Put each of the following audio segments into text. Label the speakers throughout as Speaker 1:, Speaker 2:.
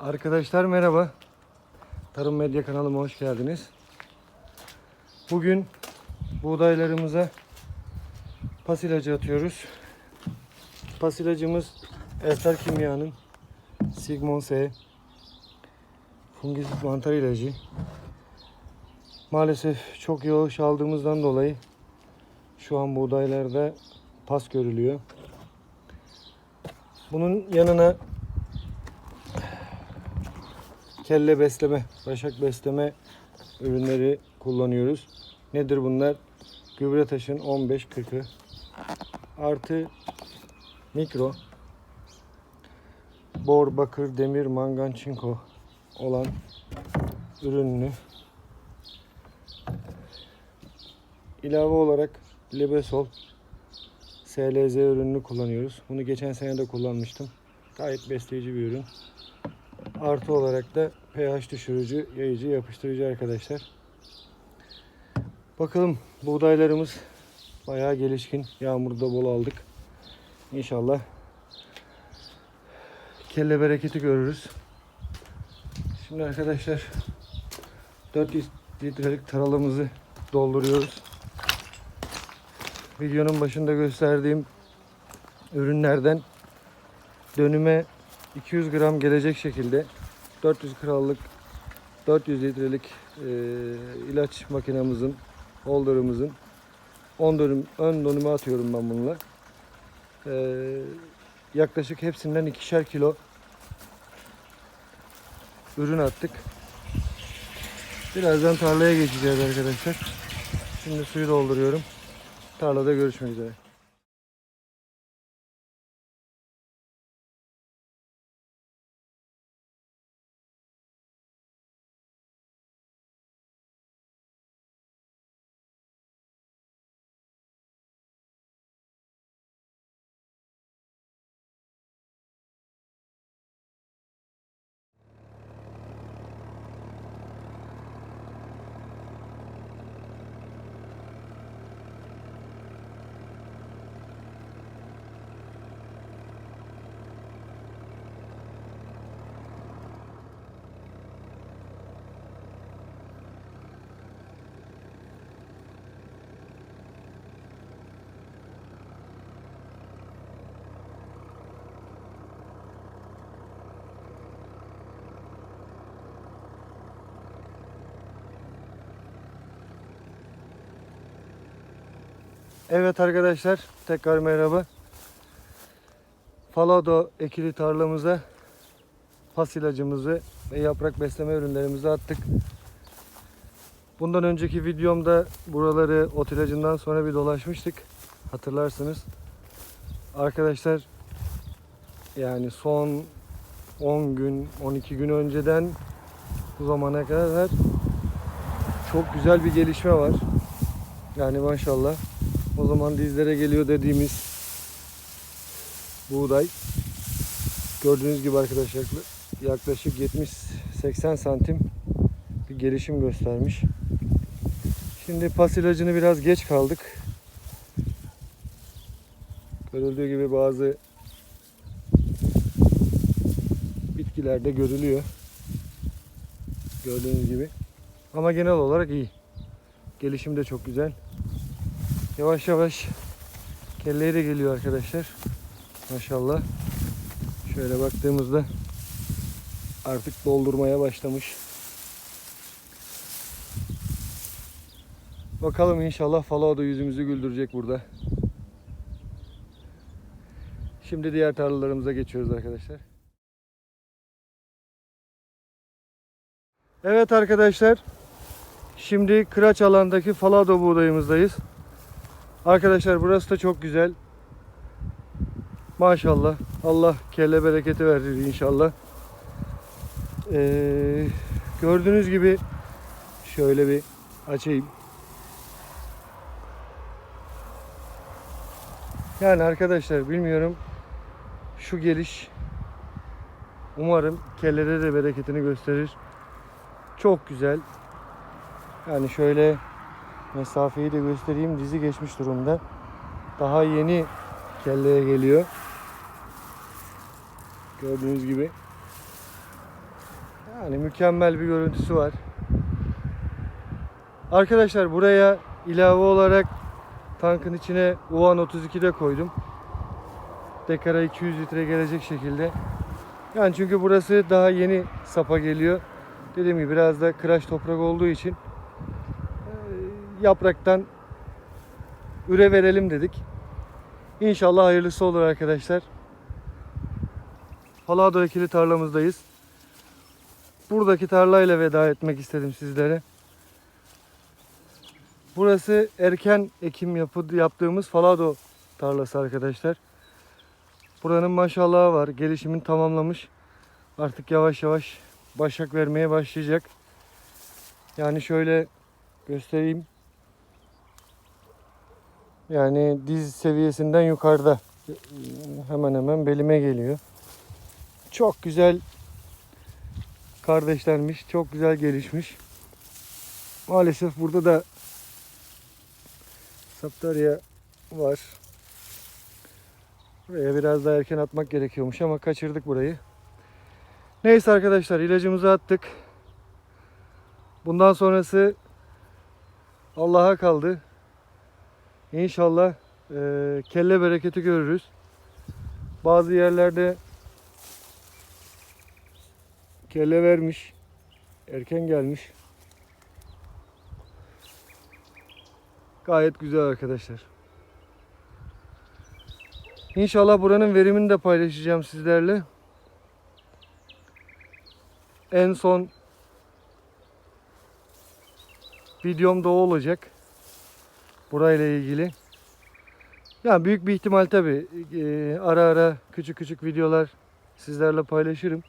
Speaker 1: Arkadaşlar merhaba. Tarım Medya kanalıma hoş geldiniz. Bugün buğdaylarımıza pas ilacı atıyoruz. Pas ilacımız Ester Kimya'nın Sigmon S fungisit mantar ilacı. Maalesef çok yağış aldığımızdan dolayı şu an buğdaylarda pas görülüyor. Bunun yanına kelle besleme, başak besleme ürünleri kullanıyoruz. Nedir bunlar? Gübre taşın 15-40'ı artı mikro bor, bakır, demir, mangan, çinko olan ürününü ilave olarak Libesol SLZ ürününü kullanıyoruz. Bunu geçen sene de kullanmıştım. Gayet besleyici bir ürün. Artı olarak da pH düşürücü, yayıcı, yapıştırıcı arkadaşlar. Bakalım buğdaylarımız bayağı gelişkin. Yağmurda bol aldık. İnşallah kelle bereketi görürüz. Şimdi arkadaşlar 400 litrelik taralımızı dolduruyoruz. Videonun başında gösterdiğim ürünlerden dönüme 200 gram gelecek şekilde 400 krallık 400 litrelik e, ilaç makinamızın holder'ımızın 10 dönüm ön dönüme atıyorum ben bununla. E, yaklaşık hepsinden ikişer kilo ürün attık. Birazdan tarlaya geçeceğiz arkadaşlar. Şimdi suyu dolduruyorum. Tarlada görüşmek üzere. Evet arkadaşlar tekrar merhaba. Falado ekili tarlamıza pas ilacımızı ve yaprak besleme ürünlerimizi attık. Bundan önceki videomda buraları ot ilacından sonra bir dolaşmıştık. Hatırlarsınız. Arkadaşlar yani son 10 gün 12 gün önceden bu zamana kadar çok güzel bir gelişme var. Yani maşallah. O zaman dizlere geliyor dediğimiz buğday. Gördüğünüz gibi arkadaşlar yaklaşık 70-80 santim bir gelişim göstermiş. Şimdi pas ilacını biraz geç kaldık. Görüldüğü gibi bazı bitkilerde görülüyor. Gördüğünüz gibi. Ama genel olarak iyi. Gelişim de çok güzel. Yavaş yavaş kelleye de geliyor arkadaşlar. Maşallah. Şöyle baktığımızda artık doldurmaya başlamış. Bakalım inşallah Falao yüzümüzü güldürecek burada. Şimdi diğer tarlalarımıza geçiyoruz arkadaşlar. Evet arkadaşlar. Şimdi kıraç alandaki Falado buğdayımızdayız. Arkadaşlar burası da çok güzel. Maşallah. Allah kelle bereketi verir inşallah. Ee, gördüğünüz gibi şöyle bir açayım. Yani arkadaşlar bilmiyorum şu geliş umarım kellede de bereketini gösterir. Çok güzel. Yani şöyle mesafeyi de göstereyim. Dizi geçmiş durumda. Daha yeni kelleye geliyor. Gördüğünüz gibi. Yani mükemmel bir görüntüsü var. Arkadaşlar buraya ilave olarak tankın içine Uvan 32 de koydum. Dekara 200 litre gelecek şekilde. Yani çünkü burası daha yeni sapa geliyor. Dediğim gibi biraz da kıraç toprak olduğu için yapraktan üre verelim dedik. İnşallah hayırlısı olur arkadaşlar. Palado ekili tarlamızdayız. Buradaki tarlayla veda etmek istedim sizlere. Burası erken ekim yapı, yaptığımız falado tarlası arkadaşlar. Buranın maşallahı var. Gelişimin tamamlamış. Artık yavaş yavaş başak vermeye başlayacak. Yani şöyle göstereyim. Yani diz seviyesinden yukarıda. Hemen hemen belime geliyor. Çok güzel kardeşlermiş. Çok güzel gelişmiş. Maalesef burada da Saptarya var. Buraya biraz daha erken atmak gerekiyormuş ama kaçırdık burayı. Neyse arkadaşlar ilacımızı attık. Bundan sonrası Allah'a kaldı. İnşallah eee, kelle bereketi görürüz. Bazı yerlerde kelle vermiş. Erken gelmiş. Gayet güzel arkadaşlar. İnşallah buranın verimini de paylaşacağım sizlerle. En son videom da o olacak. Burayla ilgili. Ya büyük bir ihtimal tabi ara ara küçük küçük videolar sizlerle paylaşırım.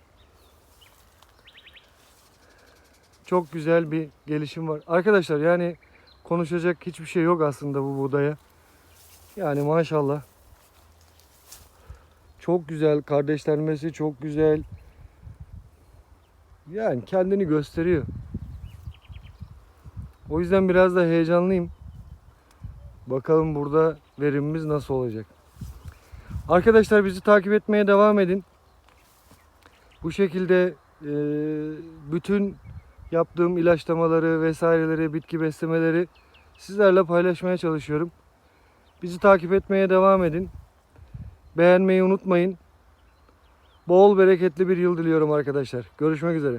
Speaker 1: Çok güzel bir gelişim var. Arkadaşlar yani konuşacak hiçbir şey yok aslında bu buğdaya. Yani maşallah. Çok güzel kardeşlenmesi çok güzel. Yani kendini gösteriyor. O yüzden biraz da heyecanlıyım. Bakalım burada verimimiz nasıl olacak. Arkadaşlar bizi takip etmeye devam edin. Bu şekilde e, bütün yaptığım ilaçlamaları vesaireleri, bitki beslemeleri sizlerle paylaşmaya çalışıyorum. Bizi takip etmeye devam edin. Beğenmeyi unutmayın. Bol bereketli bir yıl diliyorum arkadaşlar. Görüşmek üzere.